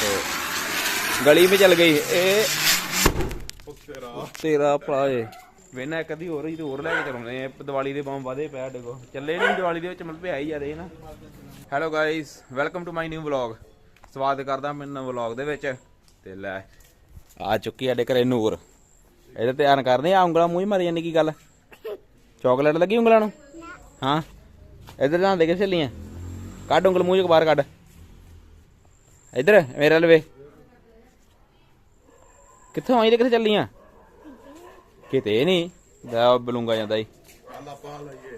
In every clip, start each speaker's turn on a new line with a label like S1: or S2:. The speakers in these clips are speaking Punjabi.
S1: तो गली में चल गई ए
S2: ਤੇਰਾ
S1: ਤੇਰਾ ਭਰਾ ਏ ਵੇਨਾ ਇੱਕ ਅੱਧੀ ਹੋਰ ਹੀ ਤੇ ਹੋਰ ਲੈ ਕੇ ਚਲਾਉਣੇ ਆ ਦੀਵਾਲੀ ਦੇ ਬੰਬ ਵਾਦੇ ਪਿਆ ਡੇਗੋ ਚੱਲੇ ਨਹੀਂ ਦੀਵਾਲੀ ਦੇ ਵਿੱਚ ਮਤਲਬ ਆਈ ਜਾਂਦੇ ਨਾ hello guys welcome to my new vlog ਸਵਾਗਤ ਕਰਦਾ ਮੈਂ ਨਵੇਂ ਵਲੌਗ ਦੇ ਵਿੱਚ ਤੇ ਲੈ ਆ ਚੁੱਕੀ ਸਾਡੇ ਘਰੇ ਨੂਰ ਇਹਦੇ ਧਿਆਨ ਕਰਦੇ ਆ ਉਂਗਲਾਂ ਮੂੰਹ ਹੀ ਮਾਰੀ ਜਾਂਦੀ ਕੀ ਗੱਲ ਚਾਕਲੇਟ ਲੱਗੀ ਉਂਗਲਾਂ ਨੂੰ ਹਾਂ ਇਧਰ ਲਾਂ ਦੇ ਕੇ ਛੱਲੀਆਂ ਕੱਢ ਉਂਗਲ ਮੂੰਹ ਚੋਂ ਬਾਹਰ ਕੱਢ ਇਧਰ ਮੇਰੇ ਵੱਲ ਵੇ। ਕਿੱਥੋਂ ਆਈ ਤੇ ਕਿੱਥੇ ਚੱਲੀਆਂ? ਕਿਤੇ ਨਹੀਂ ਦਾ ਬਲੂੰਗਾ ਜਾਂਦਾ ਈ।
S2: ਕੱਲ ਆਪਾਂ ਲਈਏ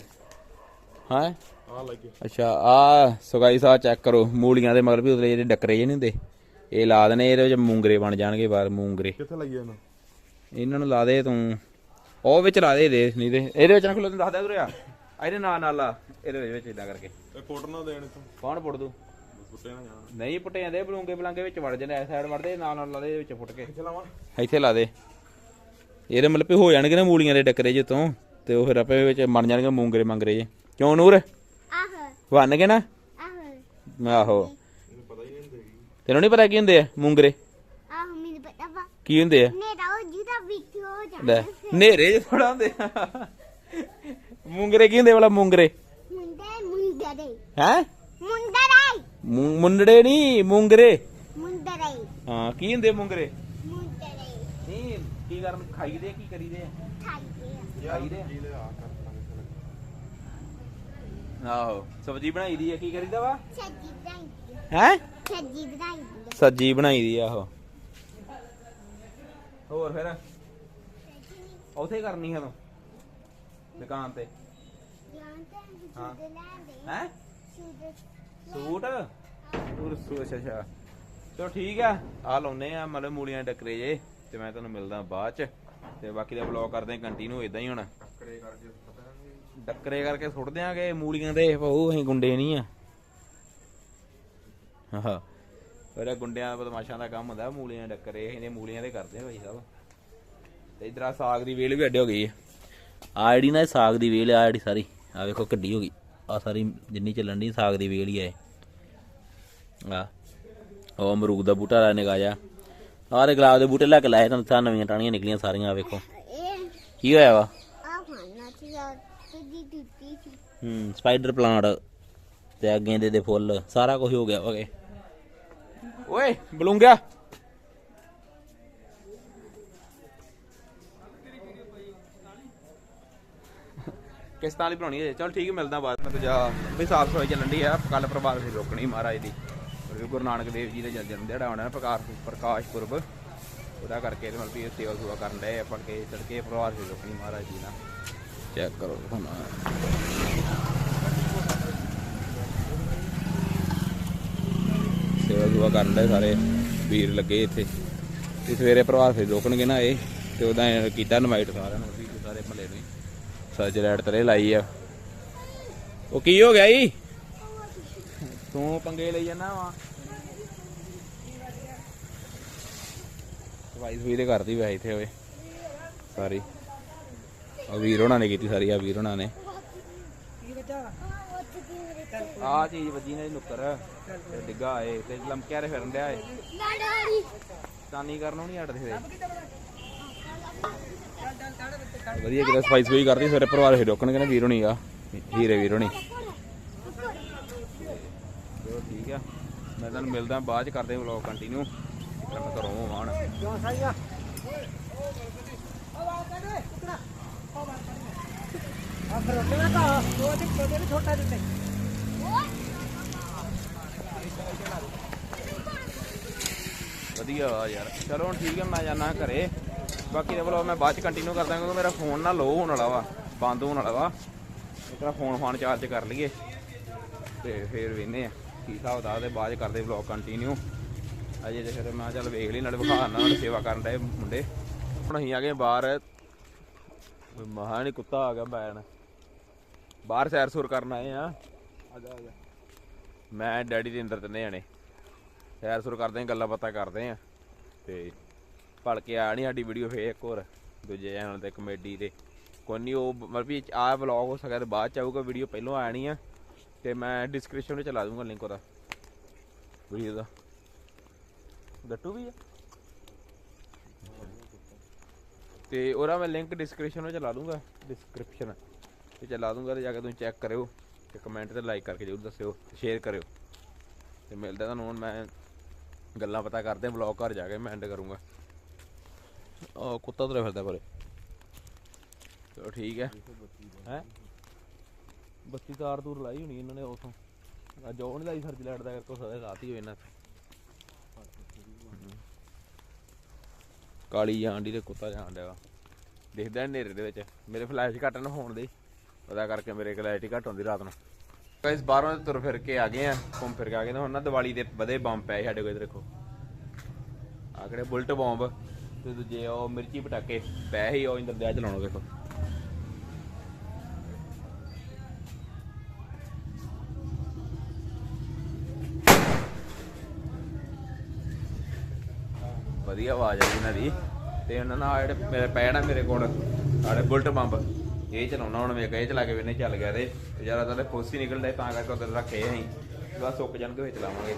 S1: ਹਾਂ?
S2: ਆ
S1: ਅੱਛਾ ਆ ਸੋ ਗਾਈਸ ਆ ਚੈੱਕ ਕਰੋ ਮੂਲੀਆਂ ਦੇ ਮਗਰ ਵੀ ਉਤਲੇ ਜਿਹੜੇ ਡੱਕਰੇ ਜਿਹੇ ਨਹੀਂ ਹੁੰਦੇ। ਇਹ ਲਾ ਦੇਣੇ ਇਹਦੇ ਵਿੱਚ ਮੂੰਗਰੇ ਬਣ ਜਾਣਗੇ ਬਾਹਰ ਮੂੰਗਰੇ।
S2: ਕਿੱਥੇ ਲਈਏ ਇਹਨੂੰ?
S1: ਇਹਨਾਂ ਨੂੰ ਲਾ ਦੇ ਤੂੰ। ਉਹ ਵਿੱਚ ਲਾ ਦੇ ਦੇ ਨਹੀਂ ਤੇ ਇਹਦੇ ਵਿੱਚ ਨਾ ਖਲੋ ਤੈਨੂੰ ਦੱਸਦਾ ਤੁਰਿਆ ਇਹਦੇ ਨਾਲ ਨਾਲ ਲਾ ਇਹਦੇ ਵਿੱਚ ਇਦਾਂ ਕਰਕੇ।
S2: ਇਹ ਫੋਟੋ ਨਾ ਦੇਣ ਤੂੰ
S1: ਕੌਣ ਪੁੱਟ ਦੂ
S2: ਸੁੱਤੇ ਨਾ
S1: ਨਹੀਂ ਪੁੱਟੇ ਜਾਂਦੇ ਬਲੂੰਗੇ ਬਲਾਂਗੇ ਵਿੱਚ ਵੜ ਜਾਂਦੇ ਐ ਸਾਈਡ ਵੜਦੇ ਨਾਲ ਨਾਲ ਲਾ ਦੇ ਇਹਦੇ ਵਿੱਚ ਪੁੱਟ ਕੇ।
S2: ਚਲਾਵਾ
S1: ਇੱਥੇ ਲਾ ਦੇ। ਇਹਦੇ ਮਤਲਬ ਵੀ ਹੋ ਜਾਣਗੇ ਨਾ ਮੂਲੀਆਂ ਦੇ ਡੱਕਰੇ ਜੇ ਤੋਂ ਤੇ ਉਹ ਫਿਰ ਆਪੇ ਵਿੱਚ ਬਣ ਜਾਣਗੇ ਮੂੰਗਰੇ ਮੰਗਰੇ ਜੇ। ਕਿਉਂ ਨੂਰ?
S3: ਆਹੋ।
S1: ਬਣ ਗਏ ਨਾ?
S3: ਆਹੋ।
S1: ਆਹੋ। ਤੈਨੂੰ ਨਹੀਂ ਪਤਾ ਕੀ ਹੁੰਦੇ ਆ ਮੂੰਗਰੇ?
S3: ਆਹੋ ਮੈਨੂੰ ਪਤਾ ਵਾ।
S1: ਕੀ ਹੁੰਦੇ ਆ?
S3: ਮੇਰਾ ਉਹ ਜਿਹਦਾ ਵਿੱਚ ਹੋ ਜਾਂਦਾ
S1: ਲੈ ਨੇਰੇ ਜੇ ਥੋੜਾ ਹੁੰਦੇ ਆ। ਮੂੰਗਰੇ ਕੀ ਹੁੰਦੇ ਵਾਲਾ ਮੂੰਗਰੇ?
S3: ਮੁੰਡੇ ਮੁੰਡਰੇ
S1: ਹੈ?
S3: ਮੁੰਡਰੇ
S1: ਮੁੰਡੜੇ ਨਹੀਂ ਮੂੰਗਰੇ।
S3: ਮੁੰਡਰੇ
S1: ਹਾਂ ਕੀ ਹੁੰਦੇ ਮੂੰਗਰੇ?
S3: ਮੁੰਡਰੇ
S1: ਨਹੀਂ ਕੀ ਕਰਨ ਖਾਈਦੇ ਕੀ ਕਰੀਦੇ? ਆ।
S3: ਖਾਈਦੇ
S1: ਖਾਈਦੇ ਆ? ਆਹੋ ਸਬਜ਼ੀ ਬਣਾਈ ਦੀ ਆ ਕੀ ਕਰੀਦਾ ਵਾ?
S3: ਸੱਜੀ ਬਣਾਈ
S1: ਹੈ?
S3: ਸੱਜੀ ਬਣਾਈ ਦੀ
S1: ਸਬਜ਼ੀ ਬਣਾਈ ਦੀ ਆ ਆਹੋ। ਹੋਰ ਫਿਰ? ਉਥੇ ਕਰਨੀ ਹੈ ਤੂੰ? ਦੁਕਾਨ ਤੇ? ਹਾਂ।
S3: ਲੈਂਦੇ
S1: ਹੈ? ਸੂਟ? ਹੋਰ ਸੂਟ ਅੱਛਾ ਅੱਛਾ। ਚਲੋ ਠੀਕ ਆ। ਆ ਲਾਉਨੇ ਆ ਮਤਲਬ ਮੂਲੀਆਂ ਡੱਕਰੇ ਜੇ ਤੇ ਮੈਂ ਤੁਹਾਨੂੰ ਮਿਲਦਾ ਬਾਅਦ ਚ। ਤੇ ਬਾਕੀ ਦਾ ਵਲੌਗ ਕਰਦੇ ਆ ਕੰਟੀਨਿਊ ਇਦਾਂ ਹੀ ਹੁਣ।
S2: ਟੱਕਰੇ ਕਰਕੇ ਪਤਾ ਨਹੀਂ
S1: ਡੱਕਰੇ ਕਰਕੇ ਸੁੱਟ ਦਿਆਂਗੇ ਮੂਲੀਆਂ ਦੇ ਭਾਊ ਅਸੀਂ ਗੁੰਡੇ ਨਹੀਂ ਆ। ਹਾਂ ਉਹਦਾ ਗੁੰਡਿਆਂ ਬਦਮਾਸ਼ਾਂ ਦਾ ਕੰਮ ਹੁੰਦਾ ਮੂਲੀਆਂ ਡੱਕਰੇ ਇਹਨੇ ਮੂਲੀਆਂ ਦੇ ਕਰਦੇ ਆ ਭਾਈ ਸਾਹਿਬ। ਤੇ ਇਧਰ ਆ ਸਾਗ ਦੀ ਵੇਲ ਵੀ ਅੱਡੇ ਹੋ ਗਈ ਹੈ ਆ ਜਿਹੜੀ ਨਾ ਸਾਗ ਦੀ ਵੇਲ ਆ ਜਿਹੜੀ ਸਾਰੀ ਆ ਵੇਖੋ ਕੱਢੀ ਹੋ ਗਈ। ਆ ਸਾਰੀ ਜਿੰਨੀ ਚੱਲਣ ਦੀ ਸਾਗ ਦੀ ਵੇਲ ਹੀ ਆ ਇਹ। ਆ। ਉਹ ਅਮਰੂਦ ਦਾ ਬੂਟਾ ਲਾ ਨਿਕਾ ਜਾ ਆਹ ਦੇ ਗੁਲਾਬ ਦੇ ਬੂਟੇ ਲੈ ਕੇ ਲਾਏ ਤਾਂ ਤਾਂ ਨਵੀਆਂ ਟਾਹਣੀਆਂ ਨਿਕਲੀਆਂ ਸਾਰੀਆਂ ਆ ਵੇਖੋ।
S3: ਇਹ
S1: ਕੀ ਹੋਇਆ ਵਾ?
S3: ਆ ਖਾਣਾ ਸੀ ਤੁਦੀ ਟੁੱਟੀ ਸੀ
S1: ਹੂੰ, ਸਪਾਈਡਰ ਪਲਾਂਟ ਤੇ ਅੱਗੇ ਦੇ ਦੇ ਫੁੱਲ, ਸਾਰਾ ਕੁਝ ਹੋ ਗਿਆ ਓਕੇ ਓਏ, ਬਲੂੰਗਿਆ। ਕਿਸ ਤਰ੍ਹਾਂ ਦੀ ਬਣਾਉਣੀ ਹੈ। ਚਲ ਠੀਕ ਮਿਲਦਾ ਬਾਅਦ ਮੈਂ ਜਾ ਵੀ ਸਾਫ਼ ਸਫ਼ਾਈ ਚੱਲਣ ਦੀ ਆ। ਕੱਲ ਪ੍ਰਭਾਤ ਫੇਰ ਰੋਕਣੀ ਮਹਾਰਾਜ ਦੀ। ਕਿਉਂਕਿ ਗੁਰੂ ਨਾਨਕ ਦੇਵ ਜੀ ਦਾ ਜਨਮ ਦਿਹਾੜਾ ਆਉਣਾ, ਪ੍ਰਕਾਸ਼ ਪ੍ਰਕਾਸ਼ ਪੁਰਬ। ਉਹਦਾ ਕਰਕੇ ਤੇ ਮਤਲਬ ਇਹ ਸੇਵਾ ਸੁਵਾ ਕਰਨ ਡਏ ਆ ਕੇ ਤੜਕੇ ਪ੍ਰਭਾਤ ਫੇਰ ਰੋਕਣੀ ਮਹਾਰਾਜ ਜੀ ਨਾਲ। ਚੈੱਕ ਕਰੋ ਹੁਣ। ਸੇਵਾ ਸੁਵਾ ਕਰਨ ਡਏ ਸਾਰੇ ਵੀਰ ਲੱਗੇ ਇੱਥੇ। ਤੇ ਸਵੇਰੇ ਪ੍ਰਭਾਤ ਫਿਰ ਰੋਕਣਗੇ ਨਾ ਇਹ, ਤੇ ਉਹਦਾ ਕੀਤਾ ਇਨਵਾਈਟ ਸਾਰਿਆਂ ਨੂੰ, ਵੀ ਸਾਰੇ ਮਹੱਲੇ ਨੂੰ ਸੱਜ ਲੈਟ ਤਰੇ ਲਾਈ ਆ। ਉਹ ਕੀ ਹੋ ਗਿਆ ਜੀ? ਤੂੰ ਪੰਗੇ ਲਈ ਜਾਣਾ ਵਾ। ਸਫ਼ਾਈ ਸਫ਼ਾਈ ਤੇ ਕਰਦੀ ਵੈਸੇ ਇੱਥੇ ਹੋਵੇ ਸਾਰੀ ਆ ਵੀਰ ਹੋਣਾ ਨੇ ਕੀਤੀ ਸਾਰੀ ਆ ਵੀਰ ਹੋਣਾ ਨੇ। ਆ ਚੀਜ਼ ਵੱਜੀ ਨੇ ਨੁੱਕਰ। ਤੇ ਡਿੱਗਾ ਏ ਤੇ ਲਮਕਿਆ ਰੇ ਫਿਰਨ ਡਿਆ ਏ
S3: ਲੜਾਈ
S1: ਕਰਨੋਂ ਨਹੀਂ ਹਟਦੇ ਹੋਏ ਵਧੀਆ, ਕਿਤੇ ਸਫ਼ਾਈ ਸਫ਼ਾਈ ਕਰਦੀ, ਸਵੇਰੇ ਪਰਿਵਾਰ ਫੇਰ ਰੋਕਣਗੇ ਨਾ, ਵੀਰ ਹੋਣੀ ਆ। ਹੀਰੇ ਵੀਰ ਹੋਣੀ। ਚਲੋ ਠੀਕ ਆ। ਮੈਂ ਤੁਹਾਨੂੰ ਮਿਲਦਾ ਬਾਅਦ ਚ ਕਰਦੇ ਵਲੌਗ ਕੰਟੀਨਿਊ ਮੈਂ ਘਰੋਂ ਆਉਣ। ਵਧੀਆ ਵਾ ਯਾਰ। ਚਲੋ ਹੁਣ ਠੀਕ ਹੈ ਮੈਂ ਜਾਣਾ ਘਰੇ। ਬਾਕੀ ਦਾ ਵਲੌਗ ਮੈਂ ਬਾਅਦ ਚ ਕੰਟੀਨਿਊ ਕਰਦਾ ਕਿਉਂਕਿ ਮੇਰਾ ਫੋਨ ਨਾ ਲੋ ਹੋਣ ਵਾਲਾ ਵਾ ਬੰਦ ਹੋਣ ਵਾਲਾ ਵਾ। ਇਤਨਾ ਫੋਨ ਫਾਨ ਚਾਰਜ ਕਰ ਲਈਏ। ਤੇ ਫੇਰ ਵੇਨੇ ਆ। ਕੀ ਹਿਸਾਬ ਦਾ ਤੇ ਬਾਅਦ ਕਰਦੇ ਵਲੌਗ ਕੰਟੀਨਿਊ ਅਜੇ ਤੇ ਫਿਰ ਮੈਂ ਚੱਲ ਵੇਖ ਲਈ ਨਾਲੇ ਵਿਖਾ ਨਾ ਨਾਲੇ ਸੇਵਾ ਕਰਨ ਦੇ ਮੁੰਡੇ। ਹੁਣ ਅਸੀਂ ਆ ਗਏ ਬਾਹਰ। ਮਹਾ ਨਹੀਂ ਕੁੱਤਾ ਆ ਗਿਆ ਬੈਣ। ਬਾਹਰ ਸੈਰ ਸੁਰ ਕਰਨ ਆਏ ਆ। ਆ ਜਾ ਆ ਜਾ। ਮੈਂ ਡੈਡੀ ਦੇ ਅੰਦਰ ਤਿੰਨੇ ਜਾਣੇ। ਸੈਰ ਸੁਰ ਕਰਦੇ ਆਂ ਗੱਲਾਂ ਬਾਤਾਂ ਕਰਦੇ ਆਂ। ਤੇ ਭਲ ਕੇ ਆ ਨਹੀਂ ਸਾਡੀ ਵੀਡੀਓ ਫੇਰ ਇੱਕ ਹੋਰ। ਦੂਜੇ ਚੈਨਲ ਤੇ ਕਮੇਡੀ ਤੇ। ਕੋਈ ਨਹੀਂ ਉਹ ਮਤਲਬ ਵੀ ਆਹ ਵਲੌਗ ਹੋ ਸਕਦਾ ਤੇ ਬਾਅਦ ਚ ਆਊਗਾ ਵੀਡੀਓ ਪਹਿਲਾਂ ਆਣੀ ਆ। ਤੇ ਮੈਂ ਡਿਸਕ੍ਰਿਪਸ਼ਨ ਵਿੱਚ ਲਾ ਦੂੰਗਾ ਲਿੰਕ ਉਹਦਾ। ਵੀਡੀਓ ਦਾ। ਗੱਟੂ ਵੀ ਆ। ਤੇ ਉਹਦਾ ਮੈਂ ਲਿੰਕ ਡਿਸਕ੍ਰਿਪਸ਼ਨ ਵਿੱਚ ਲਾ ਦੂੰਗਾ। ਡਿਸਕ੍ਰਿਪਸ਼ਨ ਵਿੱਚ ਚਲਾ ਦੂੰਗਾ ਤੇ ਜਾ ਕੇ ਤੁਸੀਂ ਚੈੱਕ ਕਰਿਓ। ਤੇ ਕਮੈਂਟ ਤੇ ਲਾਈਕ ਕਰਕੇ ਜਰੂਰ ਦੱਸਿਓ ਸ਼ੇਅਰ ਕਰਿਓ। ਤੇ ਮਿਲਦਾ ਤੁਹਾਨੂੰ ਹੁਣ ਮੈਂ ਗੱਲਾਂ ਪਤਾ ਕਰਦੇ ਬਲੌਗ ਘਰ ਜਾ ਕੇ ਮੈਂ ਐਂਡ ਕਰੂੰਗਾ। ਉਹ ਕੁੱਤਾ ਤੁਰਿਆ ਫਿਰਦਾ ਪਰੇ। ਚਲੋ ਠੀਕ ਹੈ। ਹੈ? ਬੱਤੀ ਤਾਰ ਤੂਰ ਲਾਈ ਹੋਣੀ ਇਹਨਾਂ ਨੇ ਉਥੋਂ। ਅੱਜ ਉਹ ਨਹੀਂ ਲਾਈ ਸਰਜ ਲੈਟ ਦਾ ਕਰਕੇ ਸਾਰੇ ਰਾਤ ਹੀ ਹੋਏ ਨਾ ਕਾਲੀ ਜਾਂਡੀ ਤੇ ਕੁੱਤਾ ਜਾਣ ਡਿਆ ਵਾ। ਹਨੇਰੇ ਦੇ ਵਿੱਚ। ਮੇਰੇ ਫਲੈਸ਼ ਘੱਟ ਨਾ ਹੋਣ ਦੇ। ਉਹਦਾ ਕਰਕੇ ਮੇਰੇ ਕਲੈਰਿਟੀ ਘੱਟ ਹੁੰਦੀ ਰਾਤ ਨੂੰ। ਗਾਇਸ ਬਾਹਰੋਂ ਤੁਰ ਫਿਰ ਕੇ ਆ ਗਏ ਆ, ਘੁੰਮ ਫਿਰ ਕੇ ਆ ਗਏ ਹੁਣ ਨਾ ਦੀਵਾਲੀ ਦੇ ਵਧੇ ਬੰਬ ਪਏ ਸਾਡੇ ਕੋਲ, ਇੱਧਰ ਦੇਖੋ। ਆਕੜੇ ਬੁਲਟ ਬੰਬ। ਤੇ ਦੂਜੇ ਉਹ ਮਿਰਚੀ ਪਟਾਕੇ ਪੈ ਹੀ ਉਹ ਇੰਦਰ ਦਿਆ ਚਲਾਉਣੋ ਦੇਖੋ। ਵਧੀਆ ਆਵਾਜ਼ ਆ ਇਹਨਾਂ ਦੀ। ਤੇ ਉਹਨਾਂ ਨਾਲ ਜਿਹੜੇ ਮੇਰੇ ਪੈ ਨਾ ਮੇਰੇ ਕੋਲ, ਸਾਡੇ ਬੁਲਟ ਬੰਬ ਇਹ ਚਲਾਉਣਾ ਹੁਣ ਵੇਖ ਇਹ ਚਲਾ ਕੇ ਵੇਨੇ ਚੱਲ ਗਿਆ ਤੇ ਜ਼ਿਆਦਾ ਤਾਂ ਫੋਸੀ ਨਿਕਲਦਾ ਤਾਂ ਕਰਕੇ ਉਧਰ ਰੱਖੇ ਅਸੀਂ। ਬਸ ਸੁੱਕ ਜਾਣਗੇ ਵਿੱਚ ਚਲਾਵਾਂਗੇ।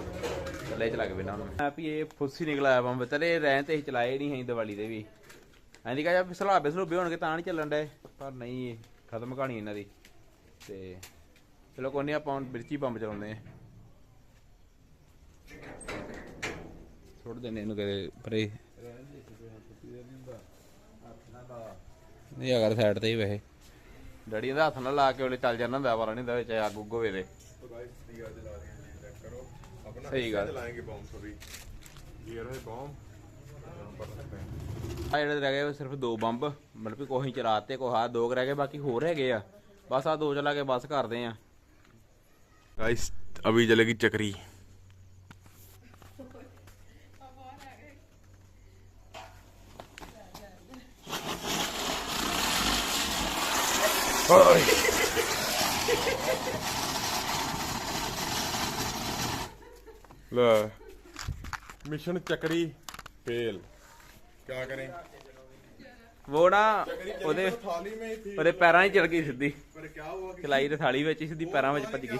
S1: ਥੱਲੇ ਚਲਾ ਕੇ ਵੇਨਾ ਹੁਣ ਮੈਂ ਵੀ ਇਹ ਫੋਸੀ ਨਿਕਲ ਆਇਆ ਬੰਬ ਤੇਰੇ ਰਹਿਣ ਤੇ ਚਲਾਏ ਨਹੀਂ ਅਸੀਂ ਦੀਵਾਲੀ ਦੇ ਵੀ। ਐਂਦੀ ਕਹਾਂ ਜਾਂ ਸਲਾਬੇ ਸਲੂਬੇ ਹੋਣਗੇ ਤਾਂ ਨਹੀਂ ਚੱਲਣ ਡਏ, ਪਰ ਨਹੀਂ ਖਤਮ ਕਹਾਣੀ ਇਹਨਾਂ ਦੀ। ਤੇ ਚਲੋ ਕੋਈ ਨਹੀਂ, ਆਪਾਂ ਹੁਣ ਮਿਰਚੀ ਬੰਬ ਚਲਾਉਂਦੇ ਆ ਦਿੰਦੇ ਇਹਨੂੰ ਕਦੇ ਪਰੇ। ਨਹੀਂ ਅਗਰ ਸਾਈਡ ਤੇ ਹੀ ਵੇਹੇ ਡੈਡੀ ਇਹਦਾ ਹੱਥ ਨਾਲ ਲਾ ਕੇ ਉਹਲੇ ਚੱਲ ਜਾਂਦਾ ਹੁੰਦਾ ਵਾਲਾ ਨਹੀਂ ਦਾ ਵਿੱਚ ਆਗ ਉੱਗ ਹੋਵੇ
S2: ਦੇ ਸਹੀ ਗੱਲ।
S1: ਆ ਜਿਹੜੇ ਰਹਿ ਗਏ ਸਿਰਫ ਦੋ ਬੰਬ ਮਤਲਬ ਕਿ ਕੋਈ ਚਲਾਤੇ ਕੋ ਹਾਂ ਦੋ ਰਹਿ ਗਏ ਬਾਕੀ ਹੋਰ ਹੈਗੇ ਆ। ਬਸ ਆ ਦੋ ਚਲਾ ਕੇ ਬਸ ਕਰਦੇ ਆ।
S2: ਗਾਇਸ ਅਭੀ ਚਲੇਗੀ ਚੱਕਰੀ। Ay. ਲੈ ਮਿਸ਼ਨ ਚੱਕਰੀ ਫੇਲ। ਕੀ
S1: ਕਰੇ? ਉਹ ਉਹਦੇ
S2: ਥਾਲੀ ਮੇ ਹੀ ਥੀ।
S1: ਉਹਦੇ ਪੈਰਾਂ 'ਚ ਚੜ ਗਈ ਸਿੱਧੀ।
S2: ਪਰ ਕੀ ਹੋਆ ਕਿ
S1: ਖਿਲਾਈ ਤੇ ਥਾਲੀ ਵਿੱਚ ਸਿੱਧੀ ਪੈਰਾਂ ਵਿੱਚ ਭੱਜ ਗਈ।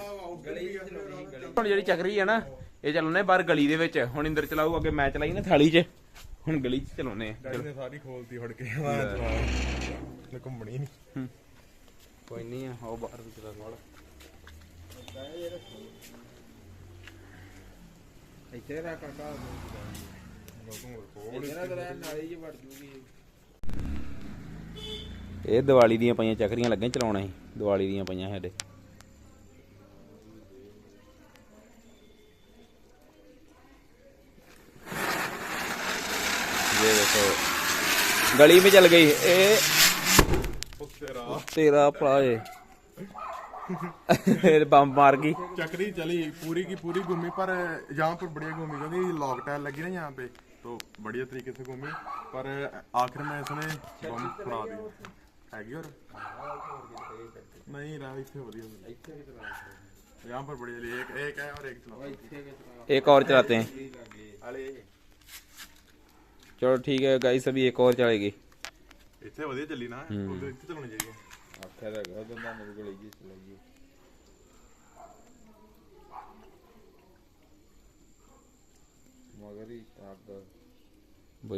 S1: ਹੁਣ ਜਿਹੜੀ ਚੱਕਰੀ ਹੈ ਨਾ ਇਹ ਚੱਲਣੇ ਬਾਹਰ ਗਲੀ ਦੇ ਵਿੱਚ। ਹੁਣ ਇੰਦਰ ਚਲਾਊ ਅੱਗੇ ਮੈਂ ਚਲਾਈ ਨਾ ਥਾਲੀ 'ਚ। ਹੁਣ ਗਲੀ 'ਚ ਚਲਾਉਨੇ ਆ।
S2: ਡੈਡੀ ਨੇ ਸਾਰੀ ਖੋਲਤੀ ਹੜ ਕੇ। ਮੈਂ ਘੁੰਮਣੀ ਨਹੀਂ।
S1: ਕੋਈ ਨਹੀਂ ਆ ਉਹ ਬਾਹਰ ਵੀ ਚਲਾ ਵਾਲਾ ਇੱਥੇ ਰੱਖ ਕਾਕਾ ਇਹ ਦੀਵਾਲੀ ਦੀਆਂ ਪਈਆਂ ਚੱਕਰੀਆਂ ਲੱਗੀਆਂ ਚਲਾਉਣਾ ਸੀ ਦੀਵਾਲੀ ਦੀਆਂ ਪਈਆਂ ਸਾਡੇ ये देखो गली में चल गई ए
S2: ਤੇਰਾ
S1: तेरा ये बम मार गई
S2: चक्री चली पूरी की पूरी घूमी पर यहाँ पर बढ़िया घूमी क्योंकि लॉक टायर लगी ना यहाँ पे तो बढ़िया तरीके से घूमी पर आखिर में इसने बम फड़ा दिया हैगी और नहीं रहा इससे बढ़िया यहाँ पर बढ़िया एक एक है और एक चलाओ
S1: एक और चलाते हैं चलो ठीक है गाइस अभी एक और चलेगी
S2: ਇੱਥੇ ਵਧੀਆ ਚੱਲੀ ਨਾ ਉਹਦੇ ਇੱਥੇ ਚੱਲਣੀ ਚਾਹੀਦੀ
S1: ਆਖਿਆ ਤਾਂ ਗਿਆ ਮੇਰੇ ਕੋਲ ਇਹ ਚਲਾਈਏ ਮਗਰ ਹੀ ਆਪ ਦਾ।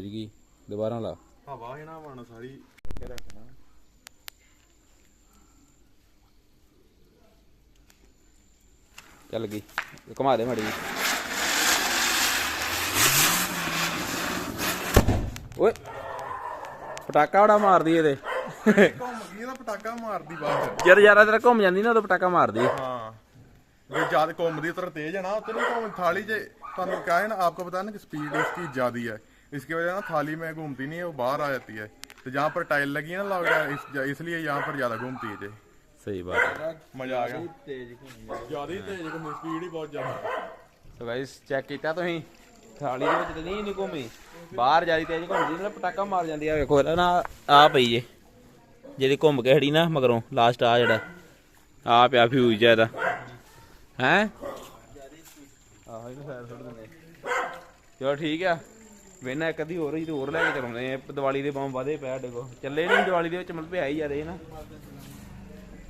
S1: ਗਈ ਦੁਬਾਰਾ ਲਾ।
S2: ਹਵਾ ਹੈ ਨਾ ਵਣ ਸਾਰੀ।
S1: ਕੇ ਰੱਖਣਾ। ਚੱਲ ਗਈ ਘੁਮਾ ਦੇ ਮੜੀ ਓਏ। ਪਟਾਕਾ ਬੜਾ ਮਾਰਦੀ ਇਹਦੇ
S2: ਘੁੰਮ ਗਈ ਇਹਦਾ ਪਟਾਕਾ ਮਾਰਦੀ ਬਾਅਦ
S1: ਜਦ ਜ਼ਿਆਦਾ ਤੇਰਾ ਘੁੰਮ ਜਾਂਦੀ ਨਾ ਉਦੋਂ ਪਟਾਕਾ ਮਾਰਦੀ
S2: हाँ जो ज्यादा घूमती तरह तेज है ना तो नहीं घूम थाली से ਤੁਹਾਨੂੰ क्या है ना आपको पता है ना कि स्पीड इसकी ज्यादा है इसकी वजह से ना थाली में घूमती नहीं है वो बाहर आ जाती है तो जहाँ पर टाइल लगी है ना लॉक इस, इसलिए यहाँ पर ज्यादा घूमती है जे
S1: ਸਹੀ ਬਾਤ ਹੈ
S2: मजा आ गया ज्यादा ही तेज घूमती स्पीड ही बहुत ज्यादा
S1: ਸੋ ਗਾਇਸ ਚੈੱਕ ਕੀਤਾ ਤੁਸੀਂ ਥਾਲੀ ਦੇ ਵਿੱਚ ਤਾਂ ਨਹੀਂ ਨਹੀਂ ਘੁੰਮੀ ਬਾਹਰ ਜ਼ਿਆਦਾ ਤੇਜ਼ ਘੁੰਮਦੀ ਨਾ ਪਟਾਕਾ ਮਾਰ ਜਾਂਦੀ ਆ, ਵੇਖੋ ਇਹਦਾ ਨਾ ਆ ਪਈ ਜੇ। ਜਿਹੜੀ ਘੁੰਮ ਕੇ ਖੜੀ ਨਾ, ਮਗਰੋਂ ਲਾਸਟ ਆ ਜਿਹੜਾ। ਆ ਪਿਆ ਫਿਊਜ਼ ਜਿਹਾ ਇਹਦਾ। ਹੈ? ਆਹੋ, ਇਹਨੂੰ ਸਾਈਡ ਛੱਡ ਦਿੰਦੇ। ਚਲੋ ਠੀਕ ਆ। ਵੇਨਾ ਇੱਕ ਅੱਧੀ ਹੋਰ ਹੀ ਤੇ ਹੋਰ ਲੈ ਕੇ ਚਲਾਉਂਦੇ ਆ ਦੀਵਾਲੀ ਦੇ ਬੰਬ ਵਾਦੇ ਪਏ ਸਾਡੇ ਕੋਲ ਚੱਲੇ ਨਹੀਂ ਦੀਵਾਲੀ ਦੇ ਵਿੱਚ, ਮਤਲਬ ਵੀ ਹੀ ਜਾਂਦੇ ਨਾ।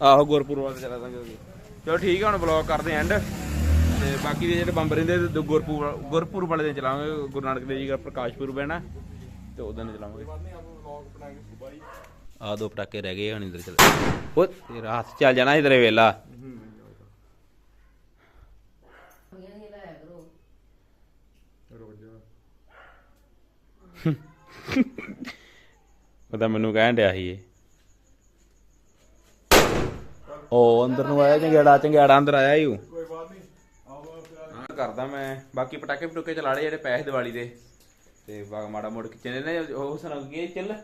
S1: ਆਹੋ ਗੁਰਪੁਰ ਵਾਲੇ ਚਲਾ ਦਾਂਗੇ ਚਲੋ ਠੀਕ ਆ, ਹੁਣ ਬਲੌਗ ਕਰਦੇ ਐਂਡ ਤੇ ਤੇ ਬਾਕੀ ਦੇ ਜਿਹੜੇ ਬੰਬ ਰਹਿੰਦੇ ਤੇ ਗੁਰਪੁਰ ਗੁਰਪੁਰਬ ਵਾਲੇ ਦਿਨ ਚਲਾਵਾਂਗੇ। ਗੁਰੂ ਨਾਨਕ ਦੇਵ ਜੀ ਦਾ ਪ੍ਰਕਾਸ਼ ਪੁਰਬ ਹੈ ਨਾ ਤੇ ਉਦੋਂ ਦਿਨ ਚਲਾਵਾਂਗੇ। ਆ ਦੋ ਪਟਾਕੇ ਰਹਿ ਗਏ ਹੁਣ ਇੰਦਰ ਚੱਲ ਉਹ ਤੇਰਾ ਹੱਥ ਚੱਲ ਜਾਣਾ ਇਧਰੇ ਵੇਲਾ। ਉਹਦਾ ਮੈਨੂੰ ਕਹਿਣ ਡਿਆ ਸੀ ਇਹ। ਉਹ ਅੰਦਰ ਨੂੰ ਆਇਆ ਚੰਗਿਆੜਾ ਚੰਗਿਆੜਾ ਅੰਦਰ ਆਇਆ ਹੀ ਉਹ
S2: ਕੋਈ ਬਾਤ ਨਹੀਂ।
S1: ਕਰਦਾ ਮੈਂ। ਬਾਕੀ ਪਟਾਕੇ ਪਟੂਕੇ ਚਲਾ ਲਏ ਜਿਹੜੇ ਪੈਸੇ ਦੀਵਾਲੀ ਦੇ। ਤੇ ਮਾੜਾ ਮੋੜ ਕਿਚਨ ਨੇ ਉਹ ਸੁਣਾ ਗਏ ਚੱਲ।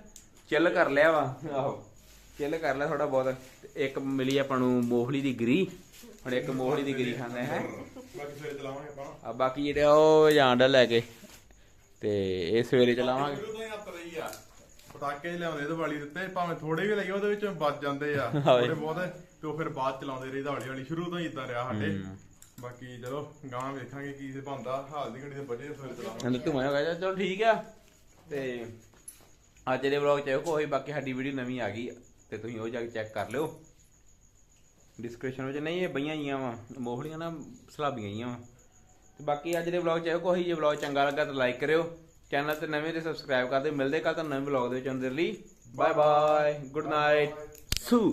S1: ਚੱਲ ਕਰ ਲਿਆ ਵਾ। ਆਹੋ। ਚੱਲ ਕਰ ਲਿਆ ਥੋੜਾ ਬਹੁਤ। ਇੱਕ ਮਿਲੀ ਆਪਾਂ ਨੂੰ ਮੋਹਲੀ ਦੀ ਗਰੀ। ਹੁਣ ਇੱਕ ਮੋਹਲੀ ਦੀ ਗਰੀ ਖਾਂਦੇ ਹੈ।
S2: ਬਾਕੀ ਸਵੇਰੇ ਚਲਾਵਾਂਗੇ ਆਪਾਂ।
S1: ਆ ਬਾਕੀ ਜਿਹੜੇ ਉਹ ਜਾਂਡਾ ਲੈ ਕੇ। ਤੇ ਇਹ ਸਵੇਰੇ ਚਲਾਵਾਂਗੇ।
S2: ਪਟਾਕੇ ਲਿਆਉਂਦੇ ਦੀਵਾਲੀ ਦੇ ਉੱਤੇ ਭਾਵੇਂ ਥੋੜੇ ਵੀ ਲਈਏ ਉਹਦੇ ਵਿੱਚੋਂ ਬਚ ਜਾਂਦੇ ਆ। ਥੋੜੇ ਬਹੁਤ ਤੇ ਉਹ ਫਿਰ ਬਾਅਦ ਚਲਾਉਂਦੇ ਰਹੀ ਹੌਲੀ ਹੌਲੀ ਸ਼ੁਰੂ ਤੋਂ ਹੀ ਇਦਾਂ ਰਿਹਾ ਸਾਡੇ। ਬਾਕੀ ਚਲੋ ਗਾਂ ਵੇਖਾਂਗੇ ਕੀ ਤੇ ਬੰਦਾ ਹਾਲ ਦੀ ਘੜੀ ਦੇ ਬਜੇ ਸਵੇਰੇ ਚਲਾਵਾਂਗੇ
S1: ਅੰਦਰ ਧੂਆਂ ਹੋ ਗਿਆ ਚਲੋ ਠੀਕ ਆ। ਤੇ ਅੱਜ ਦੇ ਵਲੌਗ ਚ ਕੋਈ ਬਾਕੀ ਸਾਡੀ ਵੀਡੀਓ ਨਵੀਂ ਆ ਗਈ ਆ, ਤੇ ਤੁਸੀਂ ਉਹ ਜਾ ਕੇ ਚੈੱਕ ਕਰ ਲਿਓ। ਡਿਸਕ੍ਰਿਪਸ਼ਨ ਵਿੱਚ ਨਹੀਂ ਇਹ ਬਈਆਂ ਆਈਆਂ ਵਾ ਮੋਹਲੀਆਂ ਨਾ ਸਲਾਬੀਆਂ ਆਈਆਂ ਵਾ। ਤੇ ਬਾਕੀ ਅੱਜ ਦੇ ਵਲੌਗ ਚ ਇਹੋ ਕੋਈ ਜੇ ਵਲੌਗ ਚੰਗਾ ਲੱਗਾ ਤਾਂ ਲਾਈਕ ਕਰਿਓ। ਚੈਨਲ ਤੇ ਨਵੇਂ ਤੇ ਸਬਸਕ੍ਰਾਈਬ ਕਰ ਦਿਓ। ਮਿਲਦੇ ਕੱਲ ਤੁਹਾਨੂੰ ਨਵੇਂ ਵਲੌਗ ਦੇ ਵਿੱਚ ਅੰਦਰ ਲਈ। ਬਾਏ ਬਾਏ ਗੁੱਡ ਨਾਈਟ ਸੂ।